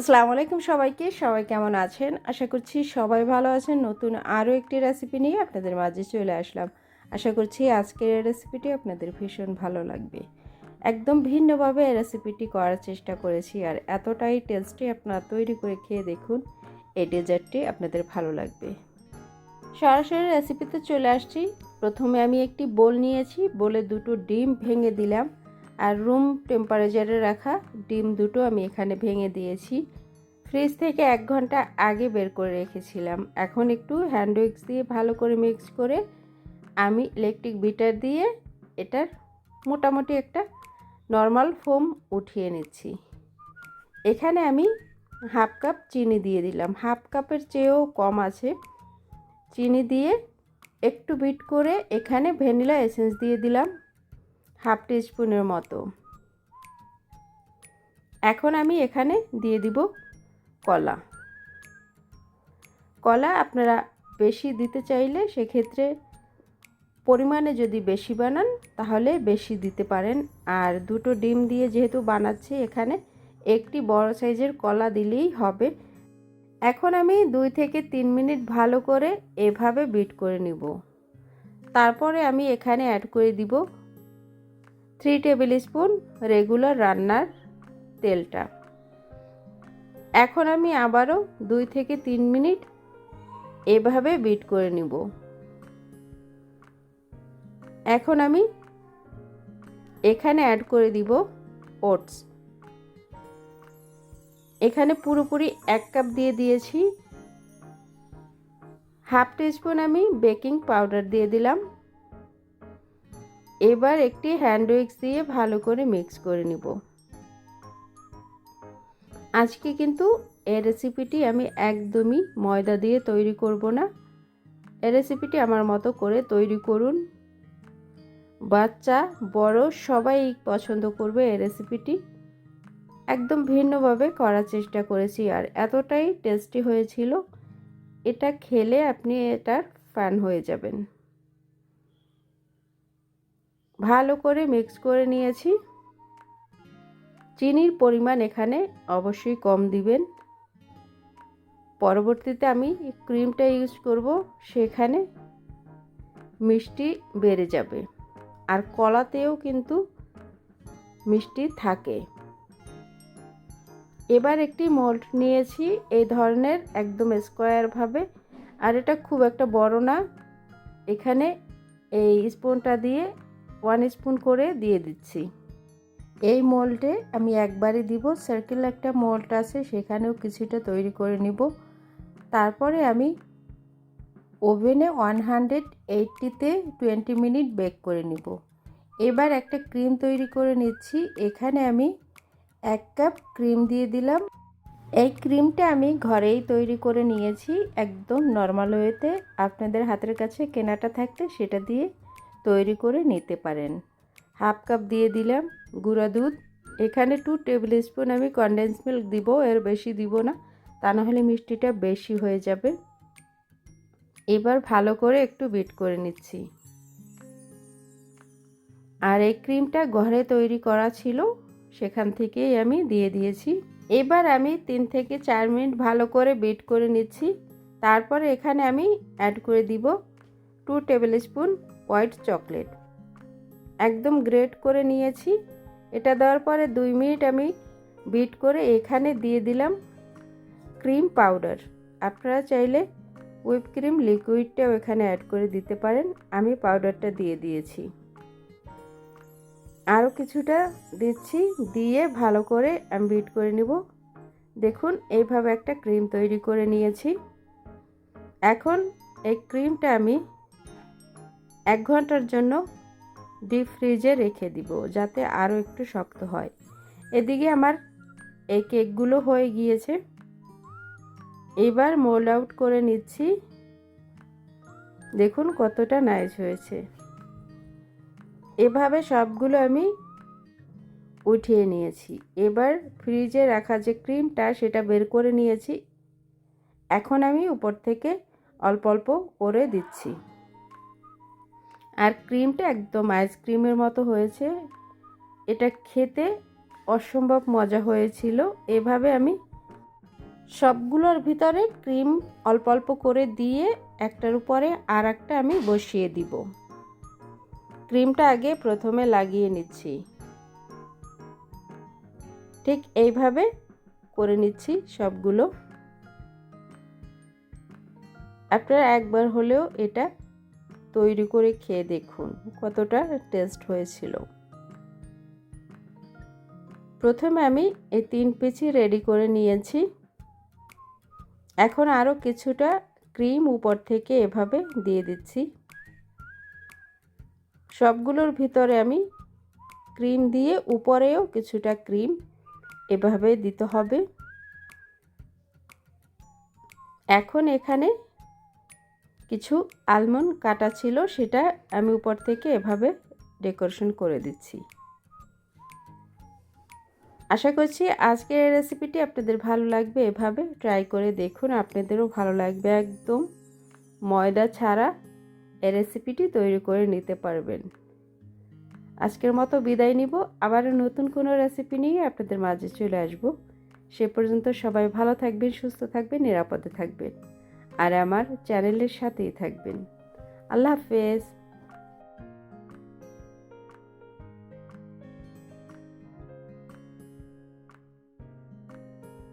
আসসালামু আলাইকুম সবাইকে, সবাই কেমন আছেন? আশা করছি সবাই ভালো আছেন। নতুন আরও একটি রেসিপি নিয়ে আপনাদের মাঝে চলে আসলাম। আশা করছি আজকের রেসিপিটি আপনাদের ভীষণ ভালো লাগবে। একদম ভিন্নভাবে রেসিপিটি করার চেষ্টা করেছি আর এতটাই টেস্টি আপনারা তৈরি করে খেয়ে দেখুন, এই ডেজার্টটি আপনাদের ভালো লাগবে। সরাসরি রেসিপিতে চলে আসছি। প্রথমে আমি একটি বোল নিয়েছি। বোলে দুটো ডিম ভেঙে দিলাম। আর রুম টেম্পারেচারে রাখা ডিম দুটো আমি এখানে ভেঙে দিয়েছি। ফ্রিজ থেকে এক ঘণ্টা আগে বের করে রেখেছিলাম। এখন একটু হ্যান্ড উইক্স দিয়ে ভালো করে মিক্স করে আমি ইলেকট্রিক বিটার দিয়ে এটার মোটামুটি একটা নর্মাল ফোম উঠিয়ে নিচ্ছি। এখানে আমি হাফ কাপ চিনি দিয়ে দিলাম। হাফ কাপের চেয়েও কম আছে। চিনি দিয়ে একটু বিট করে এখানে ভ্যানিলা এসেন্স দিয়ে দিলাম হাফ স্পুনের মতো। এখন আমি এখানে দিয়ে দিব কলা। কলা আপনারা বেশি দিতে চাইলে সেক্ষেত্রে পরিমাণে যদি বেশি বানান, তাহলে বেশি দিতে পারেন। আর দুটো ডিম দিয়ে যেহেতু বানাচ্ছি এখানে, একটি বড় সাইজের কলা দিলেই হবে। এখন আমি দুই থেকে তিন মিনিট ভালো করে এভাবে বিট করে নিব। তারপরে আমি এখানে অ্যাড করে দিব থ্রি টেবিল স্পুন রেগুলার রান্নার তেলটা। এখন আমি আবারও দুই থেকে তিন মিনিট এভাবে বিট করে নিব। এখন আমি এখানে অ্যাড করে দিব ওটস এখানে পুরোপুরি এক কাপ দিয়ে দিয়েছি। হাফ টিস্পুন আমি বেকিং পাউডার দিয়ে দিলাম। এবার একটি হ্যান্ড উইক্স দিয়ে ভালো করে মিক্স করে নিব। আজকে কিন্তু এই রেসিপিটি আমি একদমই ময়দা দিয়ে তৈরি করব না। এই রেসিপিটি আমার মতো করে তৈরি করুন। বাচ্চা, বড়, সবাই পছন্দ করবে এই রেসিপিটি একদম ভিন্নভাবে করার চেষ্টা করেছি আর এতটাই টেস্টি হয়েছিল। এটা খেলে আপনি এটার ফ্যান হয়ে যাবেন। ভালো করে মিক্স করে নিয়েছি। চিনির পরিমাণ এখানে অবশ্যই কম দিবেন। পরবর্তীতে আমি ক্রিমটা ইউজ করব, সেখানে মিষ্টি বেড়ে যাবে। আর কলাতেও কিন্তু মিষ্টি থাকে। এবার একটি মোল্ড নিয়েছি, এই ধরনের একদম স্কোয়ারভাবে আর এটা খুব একটা বড় না। এখানে এই স্পুনটা দিয়ে ওয়ান স্পুন করে দিয়ে দিচ্ছি। এই মোল্ডে আমি একবারই দিব। সার্কেল একটা মোল্ড আছে, সেখানেও কিছুটা তৈরি করে নিব। তারপরে আমি ওভেনে ওয়ান হান্ড্রেড এইটটিতে টোয়েন্টি মিনিট বেক করে নিব। এবার একটা ক্রিম তৈরি করে নিচ্ছি। এখানে আমি এক কাপ ক্রিম দিয়ে দিলাম। এই ক্রিমটা আমি ঘরেই তৈরি করে নিয়েছি, একদম নর্মাল ওয়েতে আপনাদের হাতের কাছে কেনাটা থাকলে সেটা দিয়ে তৈরি করে নিতে পারেন। হাফ কাপ দিয়ে দিলাম গুঁড়া দুধ। এখানে টু টেবিল স্পুন আমি কনডেন্স মিল্ক দিব, এর বেশি দিব না, তা নাহলে মিষ্টিটা বেশি হয়ে যাবে। এবার ভালো করে একটু বিট করে নিচ্ছি। আর এই ক্রিমটা ঘরে তৈরি করা ছিল, সেখান থেকেই আমি দিয়ে দিয়েছি। এবার আমি তিন থেকে চার মিনিট ভালো করে বিট করে নিচ্ছি। তারপরে এখানে আমি অ্যাড করে দিব two table spoon white chocolate একদম গ্রেট করে নিয়েছি। এটা দেওয়ার পরে দুই মিনিট আমি বিট করে এখানে দিয়ে দিলাম ক্রিম পাউডার। আপনারা চাইলে হুইপ ক্রিম, লিকুইডটাও এখানে অ্যাড করে দিতে পারেন। আমি পাউডারটা দিয়ে দিয়েছি। আরও কিছুটা দিচ্ছি, দিয়ে ভালো করে আমি বিট করে নিব। দেখুন, এইভাবে একটা ক্রিম তৈরি করে নিয়েছি। এখন এই ক্রিমটা আমি এক ঘণ্টার জন্য ডিপ ফ্রিজে রেখে দিব যাতে আরও একটু শক্ত হয়। এদিকে আমার এই কেকগুলো হয়ে গিয়েছে। এবার মোল্ড আউট করে নিচ্ছি। দেখুন কতটা নাইস হয়েছে। এভাবে সবগুলো আমি উঠিয়ে নিয়েছি। এবার ফ্রিজে রাখা যে ক্রিমটা, সেটা বের করে নিয়েছি। এখন আমি উপর থেকে অল্প অল্প করে দিচ্ছি। আর ক্রিমটা একদম আইসক্রিমের মতো হয়েছে। এটা খেতে অসম্ভব মজা হয়েছিল। এভাবে আমি সবগুলোর ভিতরে ক্রিম অল্প অল্প করে দিয়ে একটার উপরে আর একটা আমি বসিয়ে দিব। ক্রিমটা আগে প্রথমে লাগিয়ে নিচ্ছি। ঠিক এইভাবে করে নিচ্ছি সবগুলো। আপনারা একবার হলেও এটা তৈরি করে খেয়ে দেখুন, কতটা টেস্ট হয়েছিল। প্রথমে আমি এই তিন পিচি রেডি করে নিয়েছি। এখন আরও কিছুটা ক্রিম উপর থেকে এভাবে দিয়ে দিচ্ছি। সবগুলোর ভিতরে আমি ক্রিম দিয়ে উপরেও কিছুটা ক্রিম এভাবে দিতে হবে। এখন এখানে কিছু আলমন্ড কাটা ছিল, সেটা আমি উপর থেকে এভাবে ডেকোরেশন করে দিচ্ছি। আশা করছি আজকের রেসিপিটি আপনাদের ভালো লাগবে, এভাবে ট্রাই করে দেখুন, আপনাদেরও ভালো লাগবে একদম। ময়দা ছাড়া এ রেসিপিটি তৈরি করে নিতে পারবেন। আজকের মতো বিদায় নিব, আবার নতুন কোনো রেসিপি নিয়ে আপনাদের মাঝে চলে আসব। সে পর্যন্ত সবাই ভালো থাকবেন, সুস্থ থাকবেন, নিরাপদে থাকবেন। আর আমার চ্যানেলের সাথেই থাকবেন। আল্লাহ হাফেজ।